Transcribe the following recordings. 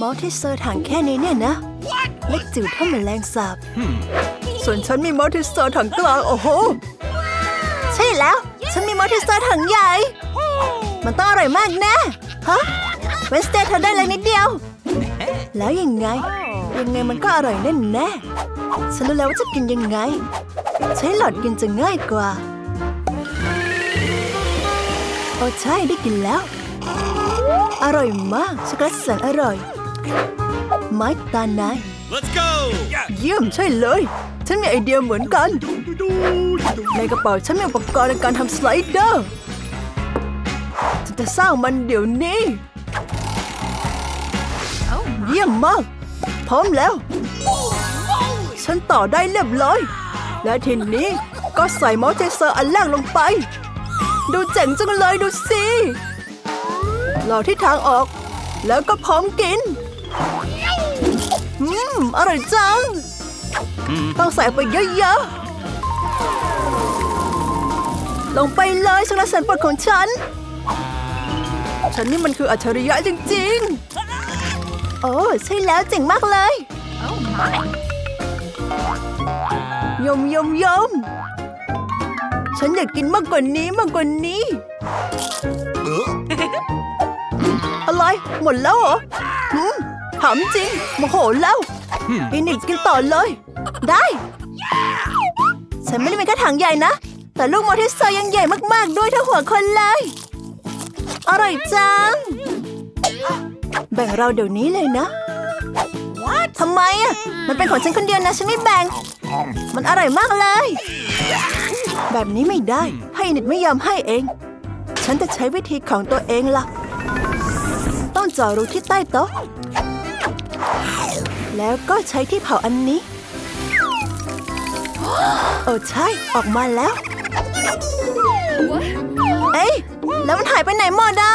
มอลติเซอร์ถังแค่นี้เนี่ยนะ เล็กจิ๋วเท่าแมลงสาบ ส่วนฉันมีมอลติเซอร์ถังกลางโอ้โห ใช่แล้ว ฉันมีมอลติเซอร์ถังใหญ่ มันต้องอร่อยมากแน่ฮะเวนสเตย์เธอได้เลยนิดเดียว แล้วยังไง ยังไงมันก็อร่อยแน่แน่ๆฉันรู้แล้วว่าจะกินยังไง ใช้หลอดกินจะง่ายกว่าโอ้ใช่ได้กินแล้ว อร่อยมากช็อกโกแลตแสนอร่อย ไม้ตานาย Let's go! เยี่ยมใช่เลย ฉันมีไอเดียเหมือนกัน ในกระเป๋าฉันมีอุปกรณ์ในการทำสไลเดอร์ฉันจะสร้างมันเดี๋ยวนี้ เยี่ยมมาก พร้อมแล้ว ฉันต่อได้เรียบร้อย และทีนี้ก็ใส่มอสเจเซอร์อันแรกลงไป ดูเจ๋งจังเลยดูสิรอที่ทางออก แล้วก็พร้อมกิน อืม อร่อยจัง ต้องใส่ไปเยอะๆ ลงไปเลยช็อกโกแลตแสนโปรดของฉัน ฉันนี่มันคืออัจฉริยะจริงๆ โอ้ใช่แล้วเจ๋งมากเลยยมยมยมฉันอยากกินมากกว่านี้มากกว่านี้ อะไร หมดแล้วเหรอหืม ถามจริงโมโหแล้วอินิดกินต่อเลย ได้ ฉันไม่ได้เป็นแค่ถังใหญ่นะ แต่ลูกมอเตอร์ไซค์ยังใหญ่มากๆ ด้วยเท่าหัวคนเลย อร่อยจัง แบ่งเราเดี๋ยวนี้เลยนะทำไมอะ มันเป็นของฉันคนเดียวนะ ฉันไม่แบ่ง มันอร่อยมากเลย แบบนี้ไม่ได้ ให้อินิดไม่ยอมให้เอง ฉันจะใช้วิธีของตัวเองล่ะ ต้องเจาะรูที่ใต้โต๊ะ แล้วก็ใช้ที่เผาอันนี้ โอ้ใช่ ออกมาแล้ว เอ้ย แล้วมันหายไปไหนหมดอะ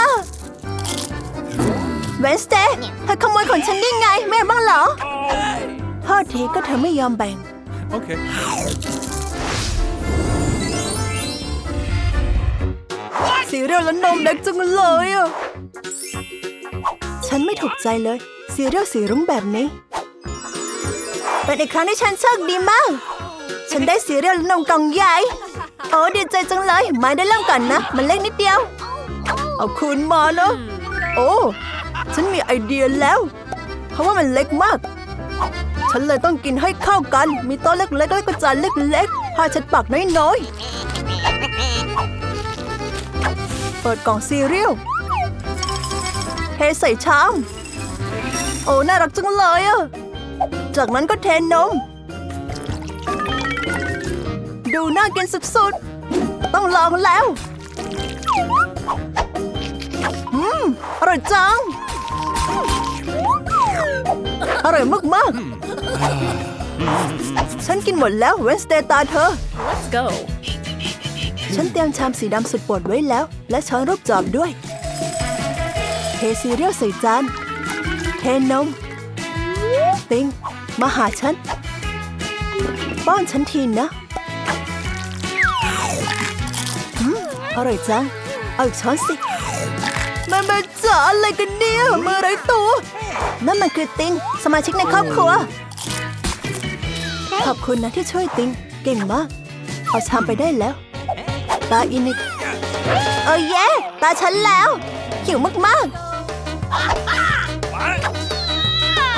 เวนสเตย์เธอขโมยของฉันได้ไง แม่บ้างเหรอโทษทีก็เธอไม่ยอมแบ่ง Okay. สีเรียลและนมเด็กจังเลยอะ ฉันไม่ถูกใจเลย ซีเรียลสีรุ้งแบบนี้ เป็นอีกครั้งที่ฉันโชคดีมาก ฉันได้ซีเรียลและนมกล่องใหญ่ โอ้ดีใจจังเลยม่ได้เริ่มก่อนนะ มันเล็กนิดเดียว เอาคืนมานะโอ้ ฉันมีไอเดียแล้ว เพราะว่ามันเล็กมาก ฉันเลยต้องกินให้เข้ากัน มีโต๊ะเล็กๆแล้วก็จานเล็กๆผ้าเช็ดปากน้อยๆ เปิดกล่องซีเรียลเทใส่ชาม โอ้ น่ารักจังเลยอะ จากนั้นก็เทนม ดูน่ากินสุดๆ ต้องลองแล้ว อืม อร่อยจัง อร่อยมากๆ ฉันกินหมดแล้วเวนสเตย์ตาเธอ Let's go. ฉันเตรียมชามสีดำสุดโปรดไว้แล้ว และช้อนรูปจอบด้วย เทซีเรียลใส่จาน เทนม ติง มาหาฉัน ป้อนฉันทีนะอืมอร่อยจัง เอาอีกช้อนสิแม่แม่จ๋าอะไรกันเนี่ยมือไรตัวนั่นมันคือติง สมาชิกในครอบครัว ขอบคุณนะที่ช่วยติง เก่งมาก เอาชามไปได้แล้ว ตาอินิก เออเย่ตาฉันแล้วหิวมากๆ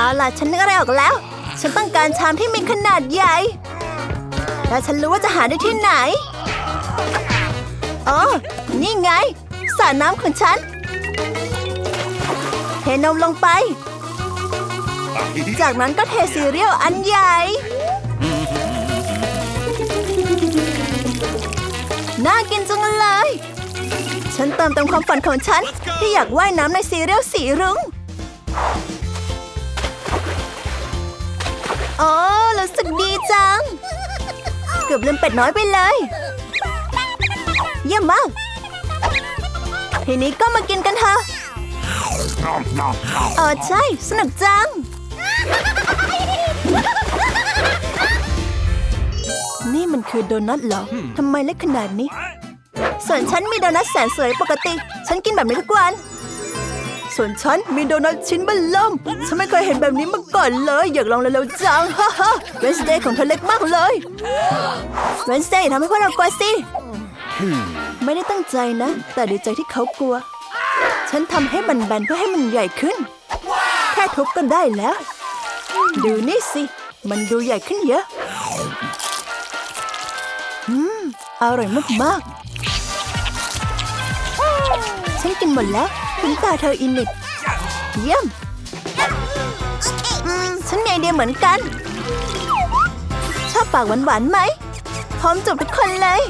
เอาล่ะฉันนึกอะไรออกแล้ว ฉันต้องการชามที่มีขนาดใหญ่ และฉันรู้ว่าจะหาได้ที่ไหน อ๋อ นี่ไงสระน้ำของฉัน เทนมลงไป จากนั้นก็เทซีเรียลอันใหญ่ น่ากินจังเลย ฉันเติมเต็มความฝันของฉัน ที่อยากว่ายน้ำในซีเรียลสีรุ้ง โอ้รู้สึกดีจัง เกือบลืมเป็ดน้อยไปเลย เยี่ยมมาก ทีนี้ก็มากินกันเถอะเออใช่ สนุกจัง นี่มันคือโดนัทเหรอ ทำไมเล็กขนาดนี้ ส่วนฉันมีโดนัทแสนสวยปกติ ฉันกินแบบนี้ทุกวัน ส่วนฉันมีโดนัทชิ้นเบัลเริ่มฉันไม่เคยเห็นแบบนี้มาก่อนเลย อยากลองเร็วๆจังฮ่าฮ่าเวนสเดย์ของเธอเล็กมากเลยเวนสเดย์ทำให้พวกเรากลัวสิไม่ได้ตั้งใจนะ แต่ดีใจที่เขากลัว ฉันทำให้มันแบนเพื่อให้มันใหญ่ขึ้น แค่ทุบก็ได้แล้ว ดูนี่สิ มันดูใหญ่ขึ้นเยอะอืมอร่อยมากๆฉันกินหมดแล้ว ถึงตาเธออินิดเยี่ยมฉันมีไอเดียเหมือนกัน ชอบปากหวานๆไหม พร้อมจบทุกคนเลย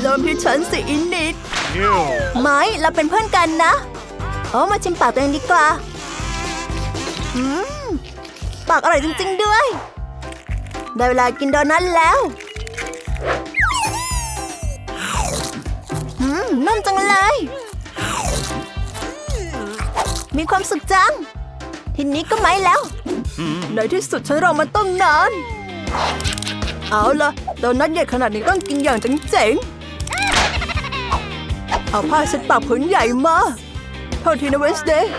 เริ่มที่ฉันสิอินิดไม้เราเป็นเพื่อนกันนะโอ้มาชิมปากตัวเองดีกว่าปากอร่อยจริงๆด้วย ได้เวลากินโดนัทแล้วนุ่มจังเลย มีความสุขจัง ทีนี้ก็ไม่แล้ว ในที่สุดฉันรอมาต้องนาน เอาละโดนัทใหญ่ขนาดนี้ต้องกินอย่างเจ๋งๆเอาผ้าเช็ดปากผืนใหญ่มาโทษทีนะเวนสเดย์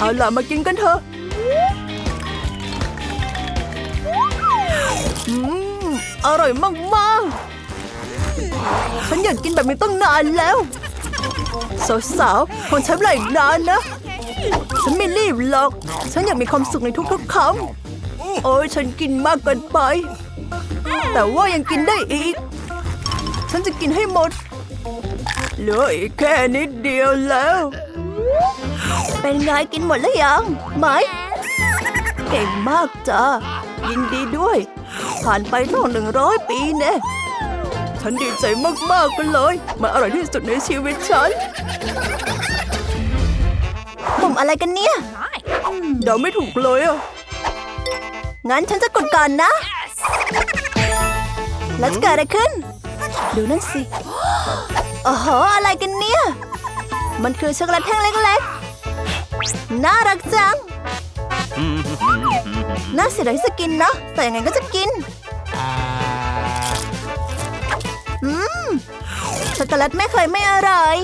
เอาล่ะมากินกันเถอะอืมอร่อยมากๆ ฉันอยากกินแบบนี้ต้องนานแล้ว สาวๆคงใช้เวลาอีกนานนะ ฉันไม่รีบหรอก ฉันอยากมีความสุขในทุกๆคำโอ้ยฉันกินมากเกินไป แต่ว่ายังกินได้อีก ฉันจะกินให้หมด เหลืออีกแค่นิดเดียวแล้ว เป็นไงกินหมดแล้วยัง ไหม เก่งมากจ้ายินดีด้วย ผ่านไปต้องหนึ่งร้อยปีแน่ ฉันดีใจมากๆกันเลย มันอร่อยที่สุดในชีวิตฉันปุ่มอะไรกันเนี่ยเดาไม่ถูกเลยอะ งั้นฉันจะกดก่อนนะ แล้วจะเกิดอะไรขึ้น ดูนั่นสิ โอ้โห อะไรกันเนี่ย มันคือช็อกโกแลตแท่งเล็กๆ น่ารักจัง น่าเสียดายที่จะกินนะแต่ยังไงก็จะกิน อกโกแลตไม่เคยไม่อร่อย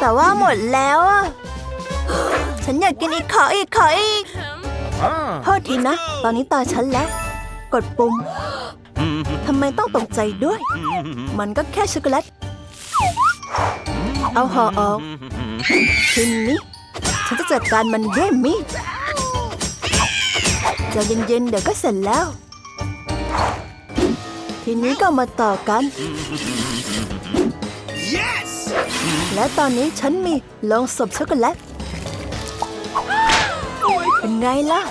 แต่ว่าหมดแล้วอะฉันอยากกินอีกขออีกขออีกโทษทีนะ ตอนนี้ตาฉันแล้ว กดปุ่มทำไมต้องตกใจด้วย มันก็แค่ช็อกโกแลต เอาห่อออกทีนี้ฉันจะจัดการมันด้วยมีดใจะเย็นๆเดี๋ยวก็เสร็จแล้ว ทีนี้ก็มาต่อกันและตอนนี้ฉันมีโลงศพช็อกโกแลตเป็นไงล่ะ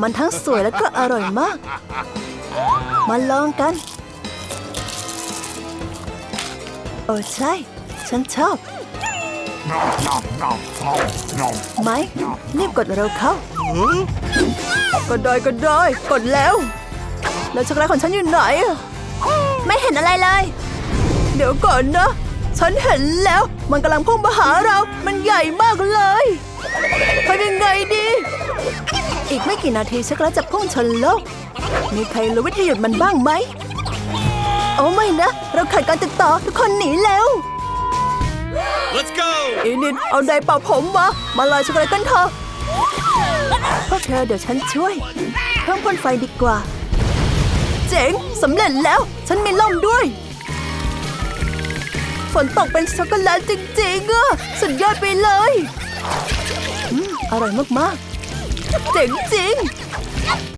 มันทั้งสวยแล้วก็อร่อยมาก มาลองกัน โอ้ใช่ ฉันชอบไหมรีบกดเร็วเข้า ก็ได้ก็ได้กดแล้ว แล้วช็อกโกแลตของฉันอยู่ไหนอะไม่เห็นอะไรเลย เดี๋ยวก่อนนะ ฉันเห็นแล้ว มันกำลังพุ่งมาหาเรา มันใหญ่มากเลยทำยังไงดี อีกไม่กี่นาทีช็อกโกแลตจะพุ่งชนโลก มีใครรู้วิธีหยุดมันบ้างไหม โอ้ไม่นะ เราขาดการติดต่อทุกคนหนีแล้ว Let's go! อีนิดเอาไดร์เป่าผมมา มาลอยช็อกโกแลตกันเถอะพวกเธอเดี๋ยวฉันช่วย เพิ่มพ่นไฟดีกว่าเจ๋งสำเร็จแล้ว ฉันมีล่มด้วย ฝนตกเป็นช็อกโกแลตจริงๆอะสุดยอดไปเลยออร่อยมากๆ เจ๋งจริง